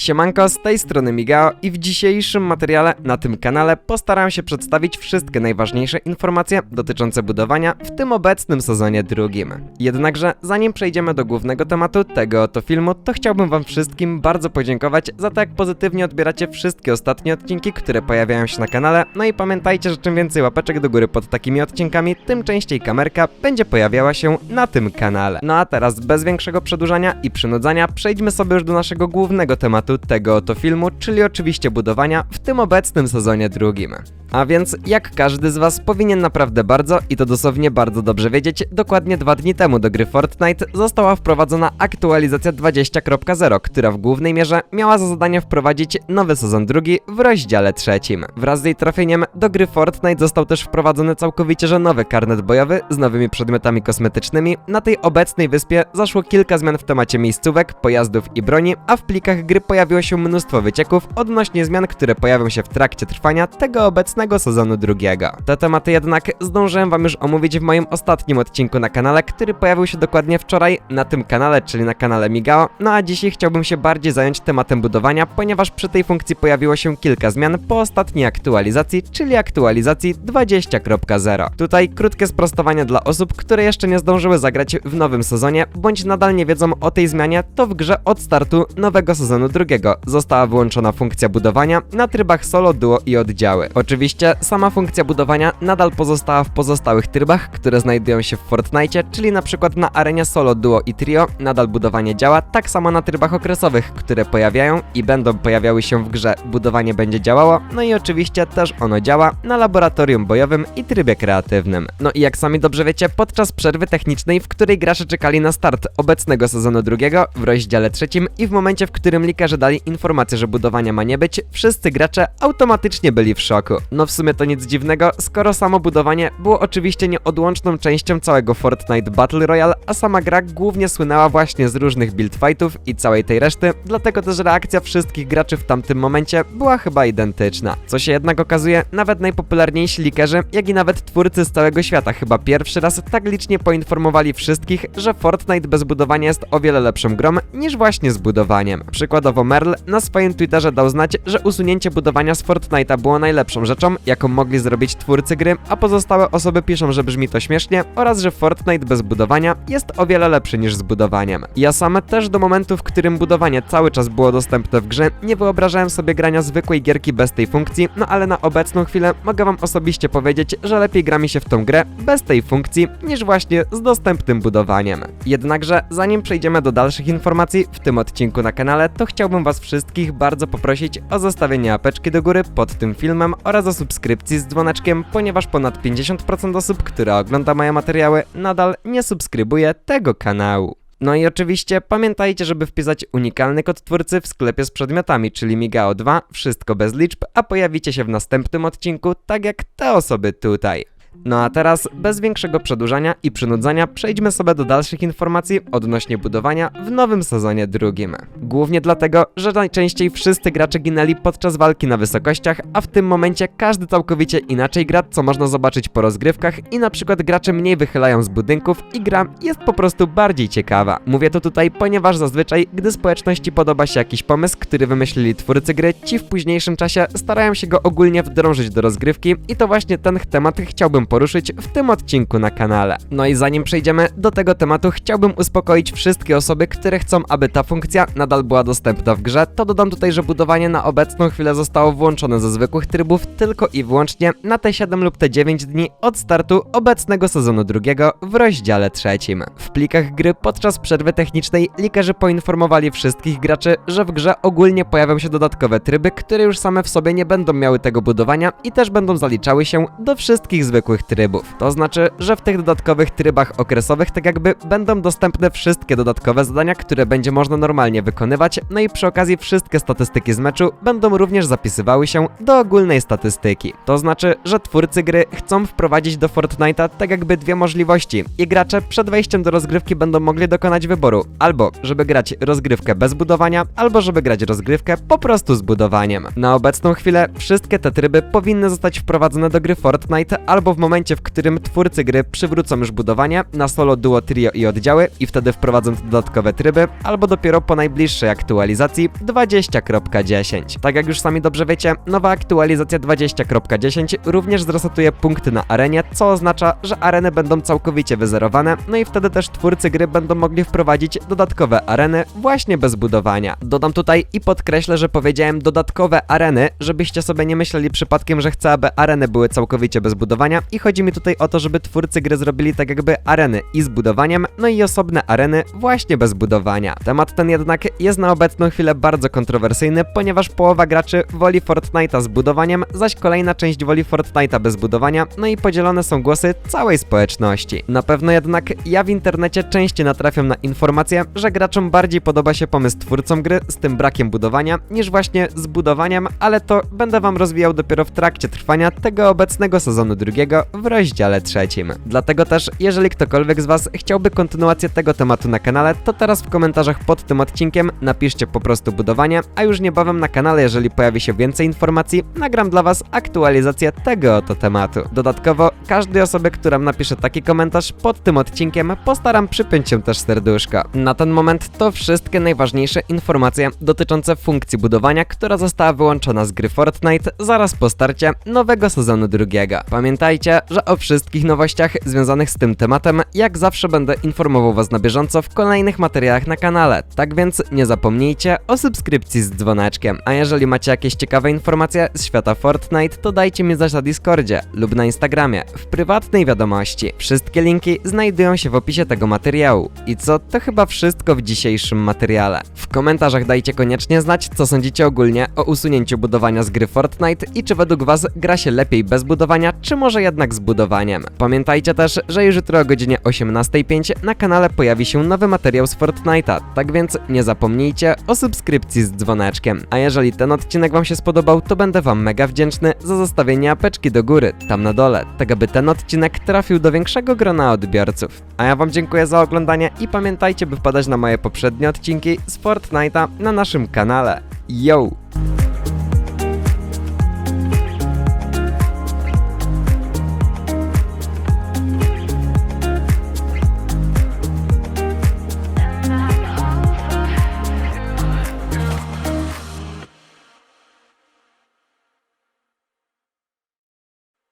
Siemanko, z tej strony Migao i w dzisiejszym materiale na tym kanale postaram się przedstawić wszystkie najważniejsze informacje dotyczące budowania w tym obecnym sezonie drugim. Jednakże zanim przejdziemy do głównego tematu tego oto filmu, to chciałbym wam wszystkim bardzo podziękować za to jak pozytywnie odbieracie wszystkie ostatnie odcinki, które pojawiają się na kanale, no i pamiętajcie, że czym więcej łapeczek do góry pod takimi odcinkami, tym częściej kamerka będzie pojawiała się na tym kanale. No a teraz bez większego przedłużania i przynudzania przejdźmy sobie już do naszego głównego tematu tego oto filmu, czyli oczywiście budowania w tym obecnym sezonie drugim. A więc, jak każdy z Was powinien naprawdę bardzo, i to dosłownie bardzo dobrze wiedzieć, dokładnie dwa dni temu do gry Fortnite została wprowadzona aktualizacja 20.0, która w głównej mierze miała za zadanie wprowadzić nowy sezon drugi w rozdziale trzecim. Wraz z jej trafieniem do gry Fortnite został też wprowadzony całkowicie że nowy karnet bojowy z nowymi przedmiotami kosmetycznymi. Na tej obecnej wyspie zaszło kilka zmian w temacie miejscówek, pojazdów i broni, a w plikach gry pojawiło się mnóstwo wycieków odnośnie zmian, które pojawią się w trakcie trwania tego obecnego sezonu drugiego. Te tematy jednak zdążyłem wam już omówić w moim ostatnim odcinku na kanale, który pojawił się dokładnie wczoraj na tym kanale, czyli na kanale Migao. No a dzisiaj chciałbym się bardziej zająć tematem budowania, ponieważ przy tej funkcji pojawiło się kilka zmian po ostatniej aktualizacji, czyli aktualizacji 20.0. Tutaj krótkie sprostowanie dla osób, które jeszcze nie zdążyły zagrać w nowym sezonie, bądź nadal nie wiedzą o tej zmianie, to w grze od startu nowego sezonu drugiego została wyłączona funkcja budowania na trybach solo, duo i oddziały. Oczywiście sama funkcja budowania nadal pozostała w pozostałych trybach, które znajdują się w Fortnite, czyli na przykład na arenie solo, duo i trio nadal budowanie działa, tak samo na trybach okresowych, które pojawiają i będą pojawiały się w grze, budowanie będzie działało, no i oczywiście też ono działa na laboratorium bojowym i trybie kreatywnym. No i jak sami dobrze wiecie, podczas przerwy technicznej, w której gracze czekali na start obecnego sezonu drugiego w rozdziale trzecim i w momencie, w którym likerze dali informację, że budowania ma nie być, wszyscy gracze automatycznie byli w szoku. No w sumie to nic dziwnego, skoro samo budowanie było oczywiście nieodłączną częścią całego Fortnite Battle Royale, a sama gra głównie słynęła właśnie z różnych build fightów i całej tej reszty, dlatego też reakcja wszystkich graczy w tamtym momencie była chyba identyczna. Co się jednak okazuje, nawet najpopularniejsi likerzy, jak i nawet twórcy z całego świata chyba pierwszy raz tak licznie poinformowali wszystkich, że Fortnite bez budowania jest o wiele lepszą grą niż właśnie z budowaniem. Przykładowo Merl na swoim Twitterze dał znać, że usunięcie budowania z Fortnite'a było najlepszą rzeczą, jaką mogli zrobić twórcy gry, a pozostałe osoby piszą, że brzmi to śmiesznie oraz że Fortnite bez budowania jest o wiele lepszy niż z budowaniem. Ja sam też do momentu, w którym budowanie cały czas było dostępne w grze, nie wyobrażałem sobie grania zwykłej gierki bez tej funkcji, no ale na obecną chwilę mogę wam osobiście powiedzieć, że lepiej gra mi się w tą grę bez tej funkcji niż właśnie z dostępnym budowaniem. Jednakże zanim przejdziemy do dalszych informacji w tym odcinku na kanale, to chciałbym was wszystkich bardzo poprosić o zostawienie apeczki do góry pod tym filmem oraz o subskrypcji z dzwoneczkiem, ponieważ ponad 50% osób, które ogląda moje materiały, nadal nie subskrybuje tego kanału. No i oczywiście pamiętajcie, żeby wpisać unikalny kod twórcy w sklepie z przedmiotami, czyli Migao 2, wszystko bez liczb, a pojawicie się w następnym odcinku, tak jak te osoby tutaj. No a teraz, bez większego przedłużania i przynudzania, przejdźmy sobie do dalszych informacji odnośnie budowania w nowym sezonie drugim. Głównie dlatego, że najczęściej wszyscy gracze ginęli podczas walki na wysokościach, a w tym momencie każdy całkowicie inaczej gra, co można zobaczyć po rozgrywkach i na przykład gracze mniej wychylają z budynków i gra jest po prostu bardziej ciekawa. Mówię to tutaj, ponieważ zazwyczaj, gdy społeczności podoba się jakiś pomysł, który wymyślili twórcy gry, ci w późniejszym czasie starają się go ogólnie wdrążyć do rozgrywki i to właśnie ten temat chciałbym poruszyć w tym odcinku na kanale. No i zanim przejdziemy do tego tematu, chciałbym uspokoić wszystkie osoby, które chcą, aby ta funkcja nadal była dostępna w grze, to dodam tutaj, że budowanie na obecną chwilę zostało włączone ze zwykłych trybów tylko i wyłącznie na te 7 lub te 9 dni od startu obecnego sezonu drugiego w rozdziale trzecim. W plikach gry podczas przerwy technicznej likerzy poinformowali wszystkich graczy, że w grze ogólnie pojawią się dodatkowe tryby, które już same w sobie nie będą miały tego budowania i też będą zaliczały się do wszystkich zwykłych trybów. To znaczy, że w tych dodatkowych trybach okresowych tak jakby będą dostępne wszystkie dodatkowe zadania, które będzie można normalnie wykonywać, no i przy okazji wszystkie statystyki z meczu będą również zapisywały się do ogólnej statystyki. To znaczy, że twórcy gry chcą wprowadzić do Fortnite'a tak jakby dwie możliwości i gracze przed wejściem do rozgrywki będą mogli dokonać wyboru albo żeby grać rozgrywkę bez budowania, albo żeby grać rozgrywkę po prostu z budowaniem. Na obecną chwilę wszystkie te tryby powinny zostać wprowadzone do gry Fortnite albo w momencie, w którym twórcy gry przywrócą już budowanie na solo, duo, trio i oddziały i wtedy wprowadzą dodatkowe tryby, albo dopiero po najbliższej aktualizacji 20.10. Tak jak już sami dobrze wiecie, nowa aktualizacja 20.10 również zresetuje punkty na arenie, co oznacza, że areny będą całkowicie wyzerowane, no i wtedy też twórcy gry będą mogli wprowadzić dodatkowe areny właśnie bez budowania. Dodam tutaj i podkreślę, że powiedziałem dodatkowe areny, żebyście sobie nie myśleli przypadkiem, że chcę, aby areny były całkowicie bez budowania i chodzi mi tutaj o to, żeby twórcy gry zrobili tak jakby areny i z budowaniem, no i osobne areny właśnie bez budowania. Temat ten jednak jest na obecną chwilę bardzo kontrowersyjny, ponieważ połowa graczy woli Fortnite'a z budowaniem, zaś kolejna część woli Fortnite'a bez budowania, no i podzielone są głosy całej społeczności. Na pewno jednak ja w internecie częściej natrafiam na informacje, że graczom bardziej podoba się pomysł twórcom gry z tym brakiem budowania, niż właśnie z budowaniem, ale to będę wam rozwijał dopiero w trakcie trwania tego obecnego sezonu drugiego w rozdziale trzecim. Dlatego też, jeżeli ktokolwiek z was chciałby kontynuację tego tematu na kanale, to teraz w komentarzach pod tym odcinkiem napiszcie po prostu budowanie, a już niebawem na kanale, jeżeli pojawi się więcej informacji, nagram dla was aktualizację tego oto tematu. Dodatkowo, każdej osobie, która napisze taki komentarz pod tym odcinkiem, postaram przypiąć się też serduszko. Na ten moment to wszystkie najważniejsze informacje dotyczące funkcji budowania, która została wyłączona z gry Fortnite zaraz po starcie nowego sezonu drugiego. Pamiętajcie, że o wszystkich nowościach związanych z tym tematem, jak zawsze będę informował was na bieżąco w kolejnych materiałach na kanale. Tak więc nie zapomnijcie o subskrypcji z dzwoneczkiem. A jeżeli macie jakieś ciekawe informacje z świata Fortnite, to dajcie mi znać na Discordzie lub na Instagramie w prywatnej wiadomości. Wszystkie linki znajdują się w opisie tego materiału. I co, to chyba wszystko w dzisiejszym materiale. W komentarzach dajcie koniecznie znać, co sądzicie ogólnie o usunięciu budowania z gry Fortnite i czy według was gra się lepiej bez budowania, czy może jednak z budowaniem. Pamiętajcie też, że już jutro o godzinie 18.05 na kanale pojawi się nowy materiał z Fortnite'a, tak więc nie zapomnijcie o subskrypcji z dzwoneczkiem. A jeżeli ten odcinek wam się spodobał, to będę wam mega wdzięczny za zostawienie apeczki do góry, tam na dole, tak aby ten odcinek trafił do większego grona odbiorców. A ja wam dziękuję za oglądanie i pamiętajcie, by wpadać na moje poprzednie odcinki z Fortnite'a na naszym kanale. Yo!